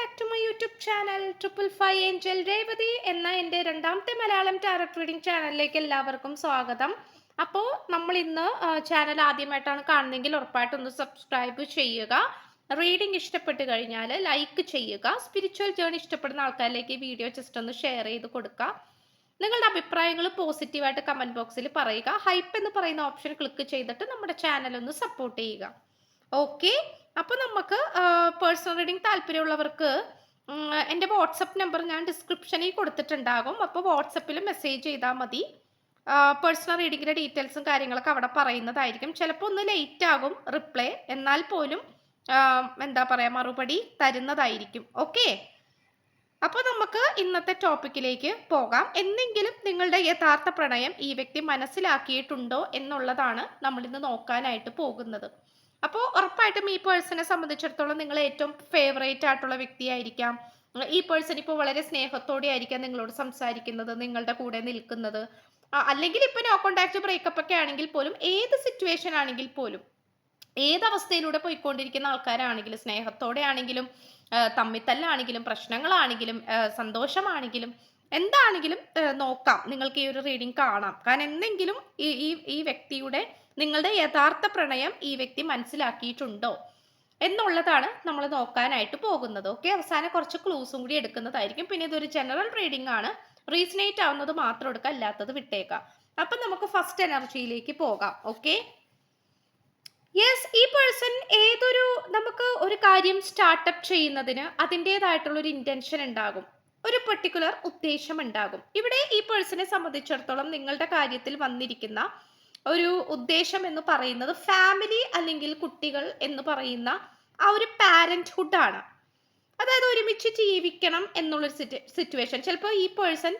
Back to my YouTube channel triple five angel Revathi എന്ന എന്റെ രണ്ടാമത്തെ മലയാളം ടാരറ്റ് റീഡിംഗ് ചാനലിലേക്ക് എല്ലാവർക്കും സ്വാഗതം. അപ്പോൾ നമ്മൾ ഇന്ന് ചാനൽ ആദ്യമായിട്ടാണ് കാണുന്നതെങ്കിൽ ഉറപ്പായിട്ടൊന്ന് സബ്സ്ക്രൈബ് ചെയ്യുക. റീഡിംഗ് ഇഷ്ടപ്പെട്ട് കഴിഞ്ഞാൽ ലൈക്ക് ചെയ്യുക. സ്പിരിച്വൽ ജേണി ഇഷ്ടപ്പെടുന്ന ആൾക്കാരിലേക്ക് വീഡിയോ ജസ്റ്റ് ഒന്ന് ഷെയർ ചെയ്ത് കൊടുക്കുക. നിങ്ങളുടെ അഭിപ്രായങ്ങൾ പോസിറ്റീവായിട്ട് കമന്റ് ബോക്സിൽ പറയുക. ഹൈപ്പ് എന്ന് പറയുന്ന ഓപ്ഷൻ ക്ലിക്ക് ചെയ്തിട്ട് നമ്മുടെ ചാനൽ ഒന്ന് സപ്പോർട്ട് ചെയ്യുക. ഓക്കെ അപ്പോൾ നമുക്ക് പേഴ്സണൽ റീഡിംഗ് താല്പര്യമുള്ളവർക്ക് എന്റെ വാട്സപ്പ് നമ്പർ ഞാൻ ഡിസ്ക്രിപ്ഷനിൽ കൊടുത്തിട്ടുണ്ടാകും. അപ്പോൾ വാട്സപ്പിൽ മെസ്സേജ് ചെയ്താൽ മതി. പേഴ്സണൽ റീഡിങ്ങിന്റെ ഡീറ്റെയിൽസും കാര്യങ്ങളൊക്കെ അവിടെ പറയുന്നതായിരിക്കും. ചിലപ്പോൾ ഒന്ന് ലേറ്റ് ആകും റിപ്ലൈ എന്നാൽ പോലും എന്താ പറയുക മറുപടി തരുന്നതായിരിക്കും. ഓക്കെ അപ്പോൾ നമുക്ക് ഇന്നത്തെ ടോപ്പിക്കിലേക്ക് പോകാം. എന്തെങ്കിലും നിങ്ങളുടെ യഥാർത്ഥ പ്രണയം ഈ വ്യക്തി മനസ്സിലാക്കിയിട്ടുണ്ടോ എന്നുള്ളതാണ് നമ്മളിന്ന് നോക്കാനായിട്ട് പോകുന്നത്. അപ്പോൾ ഉറപ്പായിട്ടും ഈ പേഴ്സണെ സംബന്ധിച്ചിടത്തോളം നിങ്ങൾ ഏറ്റവും ഫേവറേറ്റ് ആയിട്ടുള്ള വ്യക്തിയായിരിക്കാം. ഈ പേഴ്സൺ ഇപ്പോൾ വളരെ സ്നേഹത്തോടെ ആയിരിക്കാം നിങ്ങളോട് സംസാരിക്കുന്നത് നിങ്ങളുടെ കൂടെ നിൽക്കുന്നത്. അല്ലെങ്കിൽ ഇപ്പോൾ നോ കോണ്ടാക്ട് ബ്രേക്കപ്പ് ഒക്കെ ആണെങ്കിൽ പോലും ഏത് സിറ്റുവേഷൻ ആണെങ്കിൽ പോലും ഏത് അവസ്ഥയിലൂടെ പോയിക്കൊണ്ടിരിക്കുന്ന ആൾക്കാരാണെങ്കിലും സ്നേഹത്തോടെ ആണെങ്കിലും തമ്മിത്തല്ലാണെങ്കിലും പ്രശ്നങ്ങളാണെങ്കിലും സന്തോഷമാണെങ്കിലും എന്താണെങ്കിലും നോക്കാം. നിങ്ങൾക്ക് ഈ ഒരു റീഡിംഗ് കാണാം. കാരണം എന്തെങ്കിലും ഈ ഈ വ്യക്തിയുടെ നിങ്ങളുടെ യഥാർത്ഥ പ്രണയം ഈ വ്യക്തി മനസ്സിലാക്കിയിട്ടുണ്ടോ എന്നുള്ളതാണ് നമ്മൾ നോക്കാനായിട്ട് പോകുന്നത്. ഓക്കെ അവസാനം കുറച്ച് ക്ലൂസും കൂടി എടുക്കുന്നതായിരിക്കും. പിന്നെ ഇതൊരു ജനറൽ റീഡിംഗ് ആണ്. റീസണേറ്റ് ആവുന്നത് മാത്രം എടുക്കുക അല്ലാത്തത് വിട്ടേക്കാം. അപ്പം നമുക്ക് ഫസ്റ്റ് എനർജിയിലേക്ക് പോകാം. ഓക്കെ യെസ് ഈ പേഴ്സൺ ഏതൊരു നമുക്ക് ഒരു കാര്യം സ്റ്റാർട്ടപ്പ് ചെയ്യുന്നതിന് അതിന്റെതായിട്ടുള്ള ഒരു ഇന്റൻഷൻ ഉണ്ടാകും. ഒരു പെർട്ടിക്കുലർ ഉദ്ദേശം ഉണ്ടാകും ഇവിടെ ഈ പേഴ്സണെ സംബന്ധിച്ചിടത്തോളം നിങ്ങളുടെ കാര്യത്തിൽ വന്നിരിക്കുന്ന ഒരു ഉദ്ദേശം എന്ന് പറയുന്നത് ഫാമിലി അല്ലെങ്കിൽ കുട്ടികൾ എന്ന് പറയുന്ന ആ ഒരു പാരന്റ്ഹുഡ് ആണ്. അതായത് ഒരുമിച്ച് ജീവിക്കണം എന്നുള്ളൊരു സിറ്റുവേഷൻ ചിലപ്പോൾ ഈ പേഴ്സൺ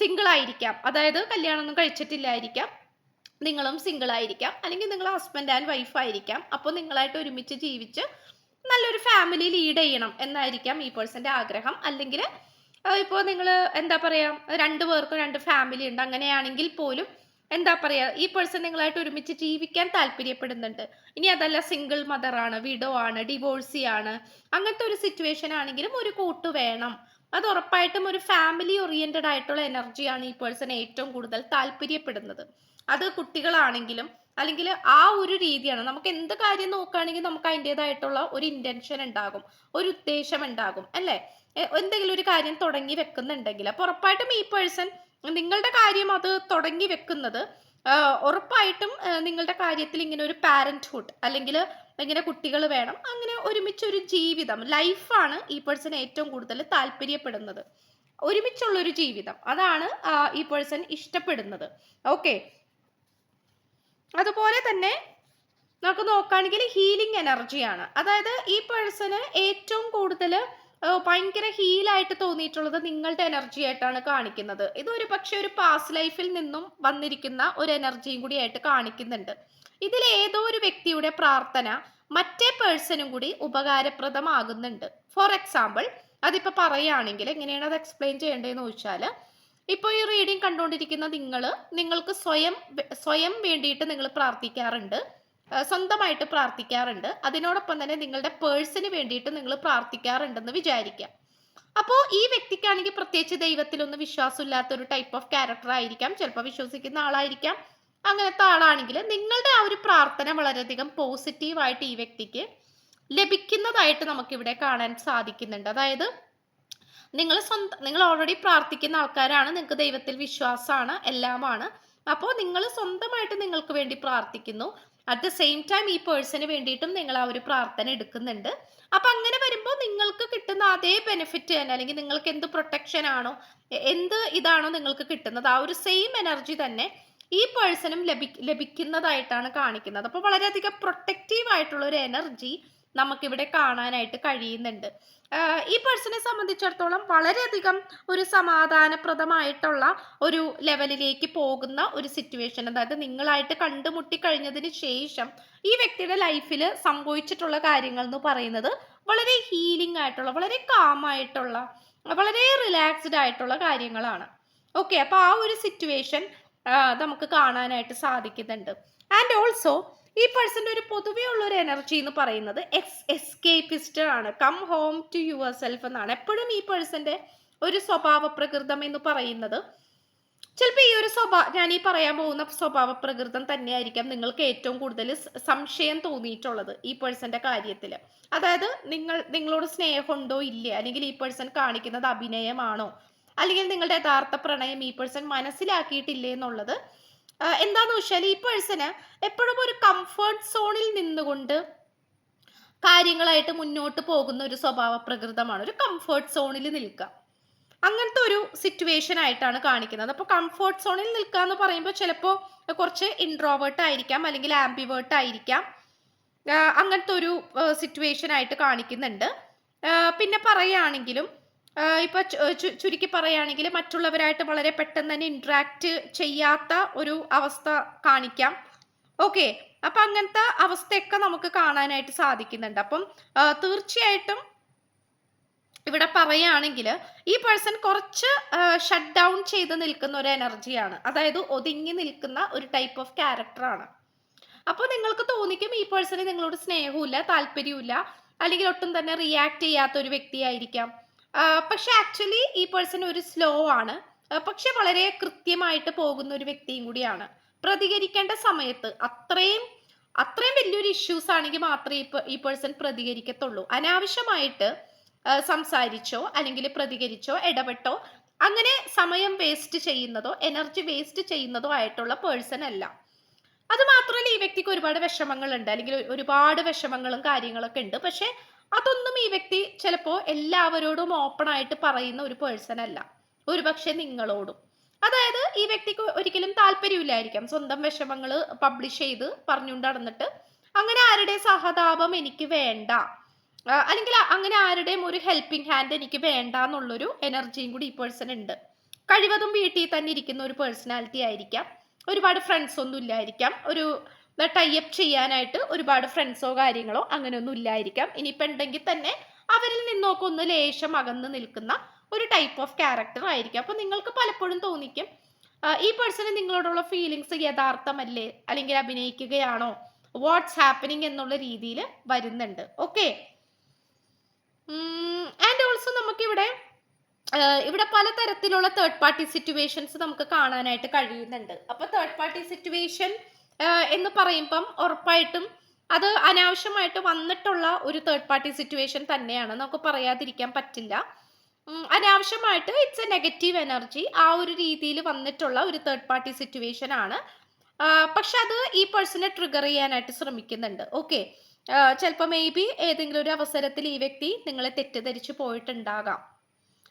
സിംഗിൾ ആയിരിക്കാം. അതായത് കല്യാണമൊന്നും കഴിച്ചിട്ടില്ലായിരിക്കാം. നിങ്ങളും സിംഗിൾ ആയിരിക്കാം. അല്ലെങ്കിൽ നിങ്ങൾ ഹസ്ബൻഡ് ആൻഡ് വൈഫ് ആയിരിക്കാം. അപ്പോൾ നിങ്ങളായിട്ട് ഒരുമിച്ച് ജീവിച്ച് നല്ലൊരു ഫാമിലി ലീഡ് ചെയ്യണം എന്നായിരിക്കാം ഈ പേഴ്സന്റെ ആഗ്രഹം. അല്ലെങ്കിൽ ഇപ്പോൾ നിങ്ങൾ എന്താ പറയുക രണ്ട് പേർക്കും രണ്ട് ഫാമിലി ഉണ്ട്. അങ്ങനെയാണെങ്കിൽ പോലും എന്താ പറയുക ഈ പേഴ്സൺ നിങ്ങളായിട്ട് ഒരുമിച്ച് ജീവിക്കാൻ താല്പര്യപ്പെടുന്നുണ്ട്. ഇനി അതല്ല സിംഗിൾ മദറാണ് വിഡോ ആണ് ഡിവോഴ്സി ആണ്. അങ്ങനത്തെ ഒരു സിറ്റുവേഷൻ ആണെങ്കിലും ഒരു കൂട്ട് വേണം. അത് ഉറപ്പായിട്ടും ഒരു ഫാമിലി ഓറിയന്റഡ് ആയിട്ടുള്ള എനർജിയാണ് ഈ പേഴ്സൺ ഏറ്റവും കൂടുതൽ താല്പര്യപ്പെടുന്നത്. അത് കുട്ടികളാണെങ്കിലും അല്ലെങ്കിൽ ആ ഒരു രീതിയാണ്. നമുക്ക് എന്ത് കാര്യം നോക്കുകയാണെങ്കിൽ നമുക്ക് അതിന്റെതായിട്ടുള്ള ഒരു ഇന്റൻഷൻ ഉണ്ടാകും ഒരു ഉദ്ദേശം ഉണ്ടാകും അല്ലേ? എന്തെങ്കിലും ഒരു കാര്യം തുടങ്ങി വെക്കുന്നുണ്ടെങ്കിൽ അപ്പോൾ ഉറപ്പായിട്ടും ഈ പേഴ്സൺ നിങ്ങളുടെ കാര്യം അത് തുടങ്ങി വെക്കുന്നത് ഉറപ്പായിട്ടും നിങ്ങളുടെ കാര്യത്തിൽ ഇങ്ങനെ ഒരു പാരന്റ്ഹുഡ് അല്ലെങ്കിൽ ഇങ്ങനെ കുട്ടികൾ വേണം അങ്ങനെ ഒരുമിച്ചൊരു ജീവിതം ലൈഫാണ് ഈ പേഴ്സൺ ഏറ്റവും കൂടുതൽ താല്പര്യപ്പെടുന്നത്. ഒരുമിച്ചുള്ളൊരു ജീവിതം. അതാണ് ഈ പേഴ്സൺ ഇഷ്ടപ്പെടുന്നത്. ഓക്കെ അതുപോലെ തന്നെ നമുക്ക് നോക്കുകയാണെങ്കിൽ ഹീലിംഗ് എനർജിയാണ് അതായത് ഈ പേഴ്സണ് ഏറ്റവും കൂടുതൽ ഭയങ്കര ഹീലായിട്ട് തോന്നിയിട്ടുള്ളത് നിങ്ങളുടെ എനർജി ആയിട്ടാണ് കാണിക്കുന്നത്. ഇതൊരു പക്ഷെ ഒരു പാസ്റ്റ് ലൈഫിൽ നിന്നും വന്നിരിക്കുന്ന ഒരു എനർജിയും കൂടി ആയിട്ട് കാണിക്കുന്നുണ്ട്. ഇതിൽ ഏതോ ഒരു വ്യക്തിയുടെ പ്രാർത്ഥന മറ്റേ പേഴ്സണും കൂടി ഉപകാരപ്രദമാകുന്നുണ്ട്. ഫോർ എക്സാമ്പിൾ അതിപ്പോൾ പറയുകയാണെങ്കിൽ എങ്ങനെയാണ് അത് എക്സ്പ്ലെയിൻ ചെയ്യേണ്ടതെന്ന് ചോദിച്ചാൽ ഇപ്പോൾ ഈ റീഡിംഗ് കണ്ടുകൊണ്ടിരിക്കുന്ന നിങ്ങൾ നിങ്ങൾക്ക് സ്വയം സ്വയം വേണ്ടിയിട്ട് നിങ്ങൾ പ്രാർത്ഥിക്കാറുണ്ട്. സ്വന്തമായിട്ട് പ്രാർത്ഥിക്കാറുണ്ട്. അതിനോടൊപ്പം തന്നെ നിങ്ങളുടെ പേഴ്സിന് വേണ്ടിയിട്ട് നിങ്ങൾ പ്രാർത്ഥിക്കാറുണ്ടെന്ന് വിചാരിക്കാം. അപ്പോൾ ഈ വ്യക്തിക്കാണെങ്കിൽ പ്രത്യേകിച്ച് ദൈവത്തിലൊന്നും വിശ്വാസമില്ലാത്ത ഒരു ടൈപ്പ് ഓഫ് ക്യാരക്ടർ ആയിരിക്കാം. ചിലപ്പോൾ വിശ്വസിക്കുന്ന ആളായിരിക്കാം. അങ്ങനത്തെ ആളാണെങ്കിൽ നിങ്ങളുടെ ആ ഒരു പ്രാർത്ഥന വളരെയധികം പോസിറ്റീവായിട്ട് ഈ വ്യക്തിക്ക് ലഭിക്കുന്നതായിട്ട് നമുക്കിവിടെ കാണാൻ സാധിക്കുന്നുണ്ട്. അതായത് നിങ്ങൾ സ്വന്തം നിങ്ങൾ ഓൾറെഡി പ്രാർത്ഥിക്കുന്ന ആൾക്കാരാണ് നിങ്ങൾക്ക് ദൈവത്തിൽ വിശ്വാസമാണ് എല്ലാമാണ്. അപ്പോൾ നിങ്ങൾ സ്വന്തമായിട്ട് നിങ്ങൾക്ക് വേണ്ടി പ്രാർത്ഥിക്കുന്നു. അറ്റ് ദ സെയിം ടൈം ഈ പേഴ്സന് വേണ്ടിയിട്ടും നിങ്ങൾ ആ ഒരു പ്രാർത്ഥന എടുക്കുന്നുണ്ട്. അപ്പം അങ്ങനെ വരുമ്പോൾ നിങ്ങൾക്ക് കിട്ടുന്ന അതേ ബെനിഫിറ്റ് തന്നെ അല്ലെങ്കിൽ നിങ്ങൾക്ക് എന്ത് പ്രൊട്ടക്ഷൻ ആണോ എന്ത് ഇതാണോ നിങ്ങൾക്ക് കിട്ടുന്നത് ആ ഒരു സെയിം എനർജി തന്നെ ഈ പേഴ്സണും ലഭി ലഭിക്കുന്നതായിട്ടാണ് കാണിക്കുന്നത്. അപ്പോൾ വളരെയധികം പ്രൊട്ടക്റ്റീവ് ആയിട്ടുള്ള ഒരു എനർജി നമുക്കിവിടെ കാണാനായിട്ട് കഴിയുന്നുണ്ട്. ഈ പേഴ്സണെ സംബന്ധിച്ചിടത്തോളം വളരെയധികം ഒരു സമാധാനപ്രദമായിട്ടുള്ള ഒരു ലെവലിലേക്ക് പോകുന്ന ഒരു സിറ്റുവേഷൻ അതായത് നിങ്ങളായിട്ട് കണ്ടുമുട്ടി കഴിഞ്ഞതിന് ശേഷം ഈ വ്യക്തിയുടെ ലൈഫിൽ സംഭവിച്ചിട്ടുള്ള കാര്യങ്ങൾ എന്ന് പറയുന്നത് വളരെ ഹീലിംഗ് ആയിട്ടുള്ള വളരെ കാമായിട്ടുള്ള വളരെ റിലാക്സ്ഡ് ആയിട്ടുള്ള കാര്യങ്ങളാണ്. ഓക്കെ അപ്പോൾ ആ ഒരു സിറ്റുവേഷൻ നമുക്ക് കാണാനായിട്ട് സാധിക്കുന്നുണ്ട്. ആൻഡ് ഓൾസോ ഈ പേഴ്സന്റെ ഒരു പൊതുവേ ഉള്ള ഒരു എനർജി എന്ന് പറയുന്നത് എക്സ് എസ്കേപ്പിസ്റ്റ് ആണ്. Come home to yourself എന്നാണ്. എപ്പോഴും ഈ പേഴ്സന്റെ ഒരു സ്വഭാവ പ്രകൃതം എന്ന് പറയുന്നത്. ചിലപ്പോൾ ഈ ഒരു സ്വഭാവ ഞാൻ ഈ പറയാൻ പോകുന്ന സ്വഭാവ പ്രകൃതം തന്നെയായിരിക്കാം നിങ്ങൾക്ക് ഏറ്റവും കൂടുതൽ സംശയം തോന്നിയിട്ടുള്ളത് ഈ പേഴ്സന്റെ കാര്യത്തിൽ അതായത് നിങ്ങൾ നിങ്ങളോട് സ്നേഹമുണ്ടോ ഇല്ലേ? അല്ലെങ്കിൽ ഈ പേഴ്സൺ കാണിക്കുന്നത് അഭിനയമാണോ? അല്ലെങ്കിൽ നിങ്ങളുടെ യഥാർത്ഥ പ്രണയം ഈ പേഴ്സൺ മനസ്സിലാക്കിയിട്ടില്ലേ എന്നുള്ളത് ആ, എന്താന്ന് വെച്ചാൽ ഈ പേഴ്സണ് എപ്പോഴും ഒരു കംഫർട്ട് സോണിൽ നിന്നുകൊണ്ട് കാര്യങ്ങളായിട്ട് മുന്നോട്ട് പോകുന്ന ഒരു സ്വഭാവ പ്രകൃതമാണ്. ഒരു കംഫർട്ട് സോണിൽ നിൽക്കുക. അങ്ങനത്തെ ഒരു സിറ്റുവേഷൻ ആയിട്ടാണ് കാണിക്കുന്നത്. അപ്പോൾ കംഫർട്ട് സോണിൽ നിൽക്കുക എന്ന് പറയുമ്പോൾ ചിലപ്പോൾ കുറച്ച് ഇൻട്രോവേർട്ട് ആയിരിക്കാം അല്ലെങ്കിൽ ആംബിവേർട്ട് ആയിരിക്കാം. അങ്ങനത്തെ ഒരു സിറ്റുവേഷൻ ആയിട്ട് കാണിക്കുന്നുണ്ട്. പിന്നെ പറയുകയാണെങ്കിലും ഇപ്പൊ ചുരുക്കി പറയുകയാണെങ്കിൽ മറ്റുള്ളവരായിട്ട് വളരെ പെട്ടെന്ന് തന്നെ ഇന്ററാക്ട് ചെയ്യാത്ത ഒരു അവസ്ഥ കാണിക്കാം. ഓക്കെ അപ്പൊ അങ്ങനത്തെ അവസ്ഥയൊക്കെ നമുക്ക് കാണാനായിട്ട് സാധിക്കുന്നുണ്ട്. അപ്പം തീർച്ചയായിട്ടും ഇവിടെ പറയുകയാണെങ്കിൽ ഈ പേഴ്സൺ കുറച്ച് ഷട്ട് ഡൗൺ ചെയ്ത് നിൽക്കുന്ന ഒരു എനർജിയാണ് അതായത് ഒതുങ്ങി നിൽക്കുന്ന ഒരു ടൈപ്പ് ഓഫ് ക്യാരക്ടറാണ് അപ്പോൾ നിങ്ങൾക്ക് തോന്നിക്കും ഈ പേഴ്സണിൽ നിങ്ങളോട് സ്നേഹമില്ല താല്പര്യമില്ല അല്ലെങ്കിൽ ഒട്ടും തന്നെ റിയാക്ട് ചെയ്യാത്ത ഒരു വ്യക്തിയായിരിക്കാം. പക്ഷെ ആക്ച്വലി ഈ പേഴ്സൺ ഒരു സ്ലോ ആണ്. പക്ഷെ വളരെ കൃത്യമായിട്ട് പോകുന്ന ഒരു വ്യക്തിയും കൂടിയാണ്. പ്രതികരിക്കേണ്ട സമയത്ത് അത്രയും അത്രയും വലിയൊരു ഇഷ്യൂസ് ആണെങ്കിൽ മാത്രമേ ഈ പേഴ്സൺ പ്രതികരിക്കത്തുള്ളൂ. അനാവശ്യമായിട്ട് സംസാരിച്ചോ അല്ലെങ്കിൽ പ്രതികരിച്ചോ ഇടപെട്ടോ അങ്ങനെ സമയം വേസ്റ്റ് ചെയ്യുന്നതോ എനർജി വേസ്റ്റ് ചെയ്യുന്നതോ ആയിട്ടുള്ള പേഴ്സൺ അല്ല. അത് മാത്രമല്ല ഈ വ്യക്തിക്ക് ഒരുപാട് വിഷമങ്ങളുണ്ട് അല്ലെങ്കിൽ ഒരുപാട് വിഷമങ്ങളും കാര്യങ്ങളൊക്കെ ഉണ്ട്. പക്ഷെ അതൊന്നും ഈ വ്യക്തി ചിലപ്പോൾ എല്ലാവരോടും ഓപ്പൺ ആയിട്ട് പറയുന്ന ഒരു പേഴ്സൺ അല്ല. ഒരുപക്ഷെ നിങ്ങളോടും. അതായത് ഈ വ്യക്തിക്ക് ഒരിക്കലും താല്പര്യമില്ലായിരിക്കാം. സ്വന്തം വിഷമങ്ങൾ പബ്ലിഷ് ചെയ്ത് പറഞ്ഞുകൊണ്ട് നടന്നിട്ട് അങ്ങനെ ആരുടെ സഹതാപം എനിക്ക് വേണ്ട. അല്ലെങ്കിൽ അങ്ങനെ ആരുടെയും ഒരു ഹെൽപ്പിംഗ് ഹാൻഡ് എനിക്ക് വേണ്ട എന്നുള്ളൊരു എനർജിയും കൂടി ഈ പേഴ്സൺ ഉണ്ട്. കഴിവതും വീട്ടിൽ തന്നെ ഇരിക്കുന്ന ഒരു പേഴ്സണാലിറ്റി ആയിരിക്കാം. ഒരുപാട് ഫ്രണ്ട്സ് ഒന്നും ഇല്ലായിരിക്കാം. ഒരു ടൈപ്പ് ചെയ്യാനായിട്ട് ഒരുപാട് ഫ്രണ്ട്സോ കാര്യങ്ങളോ അങ്ങനെയൊന്നും ഇല്ലായിരിക്കാം. ഇനിയിപ്പോൾ ഉണ്ടെങ്കിൽ തന്നെ അവരിൽ നിന്നൊക്കെ ഒന്ന് ലേശം അകന്ന് നിൽക്കുന്ന ഒരു ടൈപ്പ് ഓഫ് ക്യാരക്ടർ ആയിരിക്കും. അപ്പോൾ നിങ്ങൾക്ക് പലപ്പോഴും തോന്നിക്കും ഈ പേഴ്സണ് നിങ്ങളോടുള്ള ഫീലിങ്സ് യഥാർത്ഥമല്ലേ? അല്ലെങ്കിൽ അഭിനയിക്കുകയാണോ? വാട്ട്സ് ഹാപ്പനിങ് എന്നുള്ള രീതിയിൽ വരുന്നുണ്ട്. ഓക്കെ ആൻഡ് ഓൾസോ നമുക്കിവിടെ ഇവിടെ പലതരത്തിലുള്ള തേർഡ് പാർട്ടി സിറ്റുവേഷൻസ് നമുക്ക് കാണാനായിട്ട് കഴിയുന്നുണ്ട്. അപ്പോൾ തേർഡ് പാർട്ടി സിറ്റുവേഷൻ എന്ന് പറയുമ്പം ഉറപ്പായിട്ടും അത് അനാവശ്യമായിട്ട് വന്നിട്ടുള്ള ഒരു തേർഡ് പാർട്ടി സിറ്റുവേഷൻ തന്നെയാണ്. നമുക്ക് പറയാതിരിക്കാൻ പറ്റില്ല. അനാവശ്യമായിട്ട് ഇറ്റ്സ് എ നെഗറ്റീവ് എനർജി ആ ഒരു രീതിയിൽ വന്നിട്ടുള്ള ഒരു തേർഡ് പാർട്ടി സിറ്റുവേഷൻ ആണ്. പക്ഷെ അത് ഈ പേഴ്സണെ ട്രിഗർ ചെയ്യാനായിട്ട് ശ്രമിക്കുന്നുണ്ട്. ഓക്കെ ചിലപ്പോൾ മേ ബി ഏതെങ്കിലും ഒരു അവസരത്തിൽ ഈ വ്യക്തി നിങ്ങളെ തെറ്റിദ്ധരിച്ച് പോയിട്ടുണ്ടാകാം.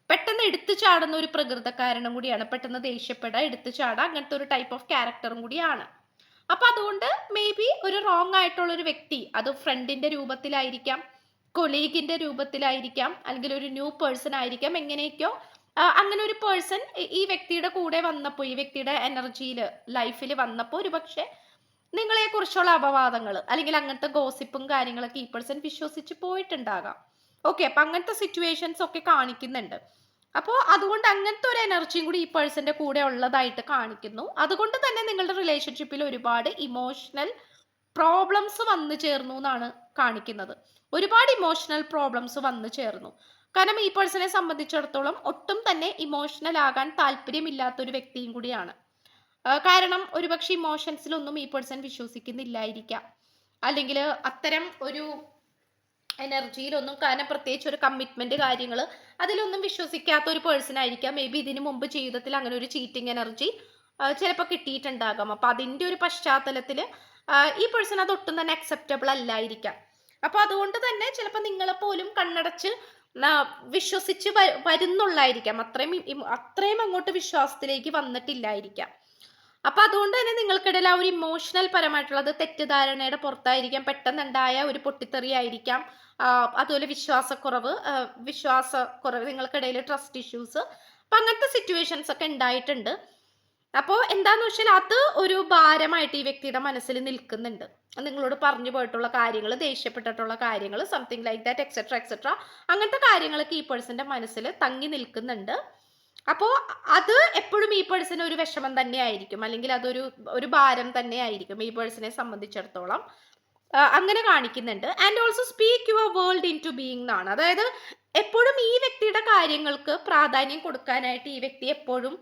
പെട്ടെന്ന് എടുത്തു ചാടുന്ന ഒരു പ്രകൃതക്കാരനും കൂടിയാണ്. പെട്ടെന്ന് ദേഷ്യപ്പെടാ എടുത്തു ചാടാ അങ്ങനത്തെ ഒരു ടൈപ്പ് ഓഫ് ക്യാരക്ടറും കൂടിയാണ്. അപ്പൊ അതുകൊണ്ട് മേ ബി ഒരു റോങ് ആയിട്ടുള്ള ഒരു വ്യക്തി അത് ഫ്രണ്ടിന്റെ രൂപത്തിലായിരിക്കാം കൊളീഗിന്റെ രൂപത്തിലായിരിക്കാം അല്ലെങ്കിൽ ഒരു ന്യൂ പേഴ്സൺ ആയിരിക്കാം എങ്ങനെയൊക്കെയോ അങ്ങനെ ഒരു പേഴ്സൺ ഈ വ്യക്തിയുടെ കൂടെ വന്നപ്പോൾ ഈ വ്യക്തിയുടെ എനർജിയിൽ ലൈഫിൽ വന്നപ്പോൾ ഒരു പക്ഷേ നിങ്ങളെ കുറിച്ചുള്ള അപവാദങ്ങൾ അല്ലെങ്കിൽ അങ്ങനത്തെ ഗോസിപ്പും കാര്യങ്ങളൊക്കെ ഈ പേഴ്സൺ വിശ്വസിച്ച് പോയിട്ടുണ്ടാകാം. ഓക്കെ അപ്പൊ അങ്ങനത്തെ സിറ്റുവേഷൻസ് ഒക്കെ കാണിക്കുന്നുണ്ട്. അപ്പോൾ അതുകൊണ്ട് അങ്ങനത്തെ ഒരു എനർജിയും കൂടി ഈ പേഴ്സന്റെ കൂടെ ഉള്ളതായിട്ട് കാണിക്കുന്നു. അതുകൊണ്ട് തന്നെ നിങ്ങളുടെ റിലേഷൻഷിപ്പിൽ ഒരുപാട് ഇമോഷണൽ പ്രോബ്ലംസ് വന്നു ചേർന്നു എന്നാണ് കാണിക്കുന്നത്. ഒരുപാട് ഇമോഷണൽ പ്രോബ്ലംസ് വന്നു ചേർന്നു. കാരണം ഈ പേഴ്സണെ സംബന്ധിച്ചിടത്തോളം ഒട്ടും തന്നെ ഇമോഷണൽ ആകാൻ താല്പര്യമില്ലാത്ത ഒരു വ്യക്തിയും കൂടിയാണ്. കാരണം ഒരുപക്ഷെ ഇമോഷൻസിലൊന്നും ഈ പേഴ്സൺ വിശ്വസിക്കുന്നില്ലായിരിക്കാം. അല്ലെങ്കിൽ അത്തരം ഒരു എനർജിയിലൊന്നും കാരണം പ്രത്യേകിച്ച് ഒരു കമ്മിറ്റ്മെന്റ് കാര്യങ്ങൾ അതിലൊന്നും വിശ്വസിക്കാത്ത ഒരു പേഴ്സൺ ആയിരിക്കാം. മേ ബി ഇതിനു മുമ്പ് ജീവിതത്തിൽ അങ്ങനെ ഒരു ചീറ്റിംഗ് എനർജി ചിലപ്പോൾ കിട്ടിയിട്ടുണ്ടാകാം. അപ്പൊ അതിന്റെ ഒരു പശ്ചാത്തലത്തിൽ ഈ പേഴ്സൺ അത് ഒട്ടും തന്നെ അക്സെപ്റ്റബിൾ അല്ലായിരിക്കാം. അപ്പൊ അതുകൊണ്ട് തന്നെ ചിലപ്പോൾ നിങ്ങളെ പോലും കണ്ണടച്ച് വിശ്വസിച്ച് വരുന്നുള്ളായിരിക്കാം. അത്രയും അത്രയും അങ്ങോട്ട് വിശ്വാസത്തിലേക്ക് വന്നിട്ടില്ലായിരിക്കാം. അപ്പൊ അതുകൊണ്ട് തന്നെ നിങ്ങൾക്കിടയിൽ ആ ഒരു ഇമോഷണൽ പരമായിട്ടുള്ളത് തെറ്റിദ്ധാരണയുടെ പുറത്തായിരിക്കാം. പെട്ടെന്നുണ്ടായ ഒരു പൊട്ടിത്തെറിയായിരിക്കാം അതുപോലെ വിശ്വാസക്കുറവ് വിശ്വാസക്കുറവ് നിങ്ങൾക്കിടയിൽ ട്രസ്റ്റ് ഇഷ്യൂസ് അപ്പൊ അങ്ങനത്തെ സിറ്റുവേഷൻസ് ഒക്കെ ഉണ്ടായിട്ടുണ്ട്. അപ്പോൾ എന്താന്ന് വെച്ചാൽ അത് ഒരു ഭാരമായിട്ട് ഈ വ്യക്തിയുടെ മനസ്സിൽ നിൽക്കുന്നുണ്ട്. നിങ്ങളോട് പറഞ്ഞു പോയിട്ടുള്ള കാര്യങ്ങൾ ദേഷ്യപ്പെട്ടിട്ടുള്ള കാര്യങ്ങൾ something like that etcetera etcetera അങ്ങനത്തെ കാര്യങ്ങളൊക്കെ ഈ പേഴ്സന്റെ മനസ്സിൽ തങ്ങി നിൽക്കുന്നുണ്ട്. അപ്പോൾ അത് എപ്പോഴും ഈ പേഴ്സിന് ഒരു വിഷമം തന്നെ ആയിരിക്കും അല്ലെങ്കിൽ അതൊരു ഒരു ഭാരം തന്നെ ആയിരിക്കും ഈ പേഴ്സണെ സംബന്ധിച്ചിടത്തോളം. അങ്ങനെ കാണിക്കുന്നുണ്ട്. And also speak your world into being എന്നാണ്. അതായത് എപ്പോഴും ഈ വ്യക്തിയുടെ കാര്യങ്ങൾക്ക് പ്രാധാന്യം കൊടുക്കാനായിട്ട് ഈ വ്യക്തി എപ്പോഴും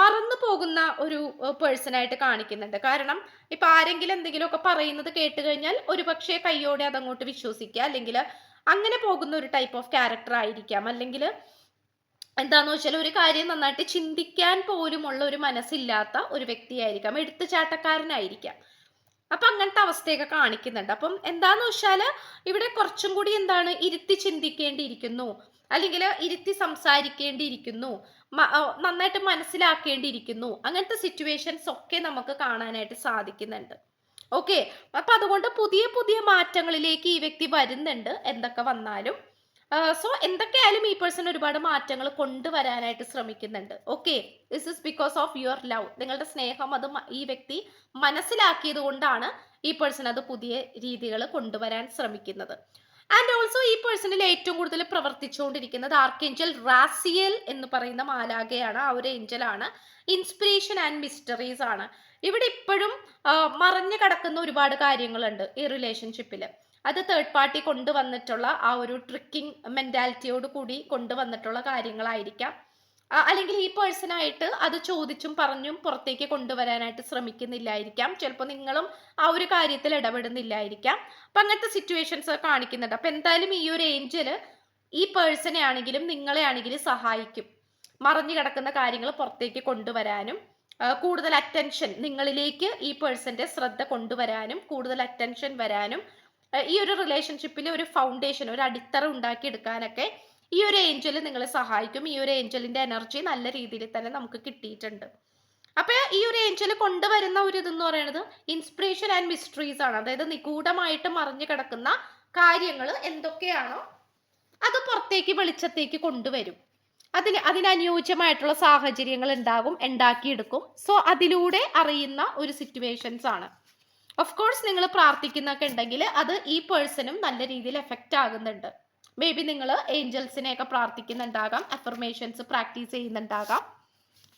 മറന്നു പോകുന്ന ഒരു പേഴ്സണായിട്ട് കാണിക്കുന്നുണ്ട്. കാരണം ഇപ്പൊ ആരെങ്കിലും എന്തെങ്കിലുമൊക്കെ പറയുന്നത് കേട്ട് കഴിഞ്ഞാൽ ഒരു പക്ഷേ കയ്യോടെ അതങ്ങോട്ട് വിശ്വസിക്കുക. അല്ലെങ്കിൽ അങ്ങനെ പോകുന്ന ഒരു ടൈപ്പ് ഓഫ് ക്യാരക്ടർ ആയിരിക്കാം. അല്ലെങ്കിൽ എന്താന്ന് വെച്ചാൽ ഒരു കാര്യം നന്നായിട്ട് ചിന്തിക്കാൻ പോലുമുള്ള ഒരു മനസ്സില്ലാത്ത ഒരു വ്യക്തിയായിരിക്കാം. എടുത്തുചാട്ടക്കാരനായിരിക്കാം. അപ്പൊ അങ്ങനത്തെ അവസ്ഥയൊക്കെ കാണിക്കുന്നുണ്ട്. അപ്പം എന്താന്ന് വെച്ചാൽ ഇവിടെ കുറച്ചും കൂടി എന്താണ് ഇരുത്തി ചിന്തിക്കേണ്ടിയിരിക്കുന്നു. അല്ലെങ്കിൽ ഇരുത്തി സംസാരിക്കേണ്ടിയിരിക്കുന്നു. നന്നായിട്ട് മനസ്സിലാക്കേണ്ടിയിരിക്കുന്നു. അങ്ങനത്തെ സിറ്റുവേഷൻസ് ഒക്കെ നമുക്ക് കാണാനായിട്ട് സാധിക്കുന്നുണ്ട്. ഓക്കെ അപ്പൊ അതുകൊണ്ട് പുതിയ പുതിയ മാറ്റങ്ങളിലേക്ക് ഈ വ്യക്തി വരുന്നുണ്ട്. എന്തൊക്കെ വന്നാലും. സോ എന്തൊക്കെയായാലും ഈ പേഴ്സൺ ഒരുപാട് മാറ്റങ്ങൾ കൊണ്ടുവരാനായിട്ട് ശ്രമിക്കുന്നുണ്ട്. Okay this is because of your love നിങ്ങളുടെ സ്നേഹം അത് ഈ വ്യക്തി മനസ്സിലാക്കിയത് കൊണ്ടാണ് ഈ പേഴ്സൺ അത് പുതിയ രീതികൾ കൊണ്ടുവരാൻ ശ്രമിക്കുന്നത്. ആൻഡ് ഓൾസോ ഈ പേഴ്സണിൽ ഏറ്റവും കൂടുതൽ പ്രവർത്തിച്ചുകൊണ്ടിരിക്കുന്നത് ആർക്കേഞ്ചൽ റാസിയൽ എന്ന് പറയുന്ന മാലാകയാണ് ആ ഒരു ഏഞ്ചലാണ് ഇൻസ്പിറേഷൻ ആൻഡ് മിസ്റ്ററീസ് ആണ്. ഇവിടെ ഇപ്പോഴും മറഞ്ഞു കിടക്കുന്ന ഒരുപാട് കാര്യങ്ങളുണ്ട് ഈ റിലേഷൻഷിപ്പിൽ അത് തേർഡ് പാർട്ടി കൊണ്ടുവന്നിട്ടുള്ള ആ ഒരു ട്രിക്കിംഗ് മെന്റാലിറ്റിയോട് കൂടി കൊണ്ടുവന്നിട്ടുള്ള കാര്യങ്ങളായിരിക്കാം. അല്ലെങ്കിൽ ഈ പേഴ്സണായിട്ട് അത് ചോദിച്ചും പറഞ്ഞും പുറത്തേക്ക് കൊണ്ടുവരാനായിട്ട് ശ്രമിക്കുന്നില്ലായിരിക്കാം. ചിലപ്പോൾ നിങ്ങളും ആ ഒരു കാര്യത്തിൽ ഇടപെടുന്നില്ലായിരിക്കാം. അപ്പൊ അങ്ങനത്തെ സിറ്റുവേഷൻസ് കാണിക്കുന്നുണ്ട്. അപ്പൊ എന്തായാലും ഈ ഒരു ഏഞ്ചൽ ഈ പേഴ്സണെ ആണെങ്കിലും നിങ്ങളെ ആണെങ്കിലും സഹായിക്കും. മറഞ്ഞു കിടക്കുന്ന കാര്യങ്ങൾ പുറത്തേക്ക് കൊണ്ടുവരാനും കൂടുതൽ അറ്റൻഷൻ നിങ്ങളിലേക്ക് ഈ പേഴ്സന്റെ ശ്രദ്ധ കൊണ്ടുവരാനും കൂടുതൽ അറ്റൻഷൻ വരാനും ഈ ഒരു റിലേഷൻഷിപ്പിൽ ഒരു ഫൗണ്ടേഷൻ ഒരു അടിത്തറ ഉണ്ടാക്കിയെടുക്കാനൊക്കെ ഈ ഒരു ഏഞ്ചൽ നിങ്ങളെ സഹായിക്കും. ഈ ഒരു ഏഞ്ചലിന്റെ എനർജി നല്ല രീതിയിൽ തന്നെ നമുക്ക് കിട്ടിയിട്ടുണ്ട്. അപ്പൊ ഈ ഒരു ഏഞ്ചൽ കൊണ്ടുവരുന്ന ഒരു ഇതെന്ന് പറയുന്നത് ഇൻസ്പിറേഷൻ ആൻഡ് മിസ്റ്ററീസ് ആണ്. അതായത് നിഗൂഢമായിട്ട് മറിഞ്ഞു കിടക്കുന്ന കാര്യങ്ങൾ എന്തൊക്കെയാണോ അത് പുറത്തേക്ക് വെളിച്ചത്തേക്ക് കൊണ്ടുവരും. അതിന് അതിനനുയോജ്യമായിട്ടുള്ള സാഹചര്യങ്ങൾ ഉണ്ടാകും ഉണ്ടാക്കിയെടുക്കും. സോ അതിലൂടെ അറിയുന്ന ഒരു സിറ്റുവേഷൻസ് ആണ്. ഓഫ് കോഴ്സ് നിങ്ങൾ പ്രാർത്ഥിക്കുന്നൊക്കെ ഉണ്ടെങ്കിൽ അത് ഈ പേഴ്സണും നല്ല രീതിയിൽ എഫക്റ്റ് ആകുന്നുണ്ട്. മേ ബി നിങ്ങൾ ഏഞ്ചൽസിനെയൊക്കെ പ്രാർത്ഥിക്കുന്നുണ്ടാകാം അഫർമേഷൻസ് പ്രാക്ടീസ് ചെയ്യുന്നുണ്ടാകാം.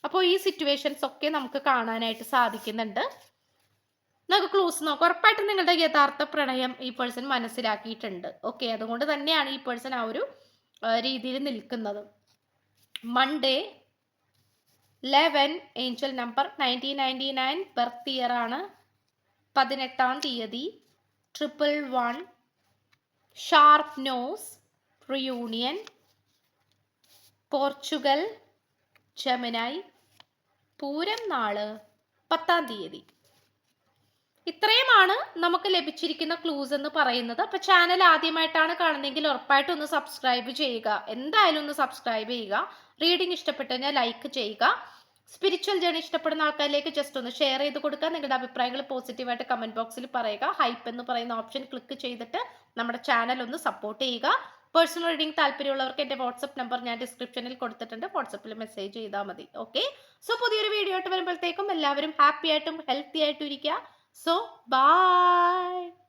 അപ്പോൾ ഈ സിറ്റുവേഷൻസ് ഒക്കെ നമുക്ക് കാണാനായിട്ട് സാധിക്കുന്നുണ്ട്. നമുക്ക് ക്ലൂസ് നോക്കാം. ഉറപ്പായിട്ടും നിങ്ങളുടെ യഥാർത്ഥ പ്രണയം ഈ പേഴ്സൺ മനസ്സിലാക്കിയിട്ടുണ്ട്. ഓക്കെ അതുകൊണ്ട് തന്നെയാണ് ഈ പേഴ്സൺ ആ ഒരു രീതിയിൽ നിൽക്കുന്നത്. Monday eleven angel number nineteen ninety nine birth year ആണ്. പതിനെട്ടാം തീയതി triple one sharp nose reunion Portugal ജമനായി Pooram നാൾ പത്താം തീയതി. ഇത്രയുമാണ് നമുക്ക് ലഭിച്ചിരിക്കുന്ന ക്ലൂസ് എന്ന് പറയുന്നത്. അപ്പൊ ചാനൽ ആദ്യമായിട്ടാണ് കാണുന്നതെങ്കിൽ ഉറപ്പായിട്ടും ഒന്ന് സബ്സ്ക്രൈബ് ചെയ്യുക. എന്തായാലും ഒന്ന് സബ്സ്ക്രൈബ് ചെയ്യുക. റീഡിംഗ് ഇഷ്ടപ്പെട്ടു കഴിഞ്ഞാൽ ലൈക്ക് ചെയ്യുക. സ്പിരിച്വൽ ജേണി ഇഷ്ടപ്പെടുന്ന ആൾക്കാരിലേക്ക് ജസ്റ്റ് ഒന്ന് ഷെയർ ചെയ്ത് കൊടുക്കുക. നിങ്ങളുടെ അഭിപ്രായങ്ങൾ പോസിറ്റീവായിട്ട് കമന്റ് ബോക്സിൽ പറയുക. ഹൈപ്പ് എന്ന് പറയുന്ന ഓപ്ഷൻ ക്ലിക്ക് ചെയ്തിട്ട് നമ്മുടെ ചാനൽ ഒന്ന് സപ്പോർട്ട് ചെയ്യുക. പേഴ്സണൽ റീഡിംഗ് താല്പര്യമുള്ളവർക്ക് എന്റെ വാട്സപ്പ് നമ്പർ ഞാൻ ഡിസ്ക്രിപ്ഷനിൽ കൊടുത്തിട്ടുണ്ട്. വാട്സപ്പിൽ മെസ്സേജ് ചെയ്താൽ മതി. ഓക്കെ സോ പുതിയൊരു വീഡിയോ ആയിട്ട് വരുമ്പോഴത്തേക്കും എല്ലാവരും ഹാപ്പി ആയിട്ടും ഹെൽത്തി ആയിട്ടും ഇരിക്കുക. So by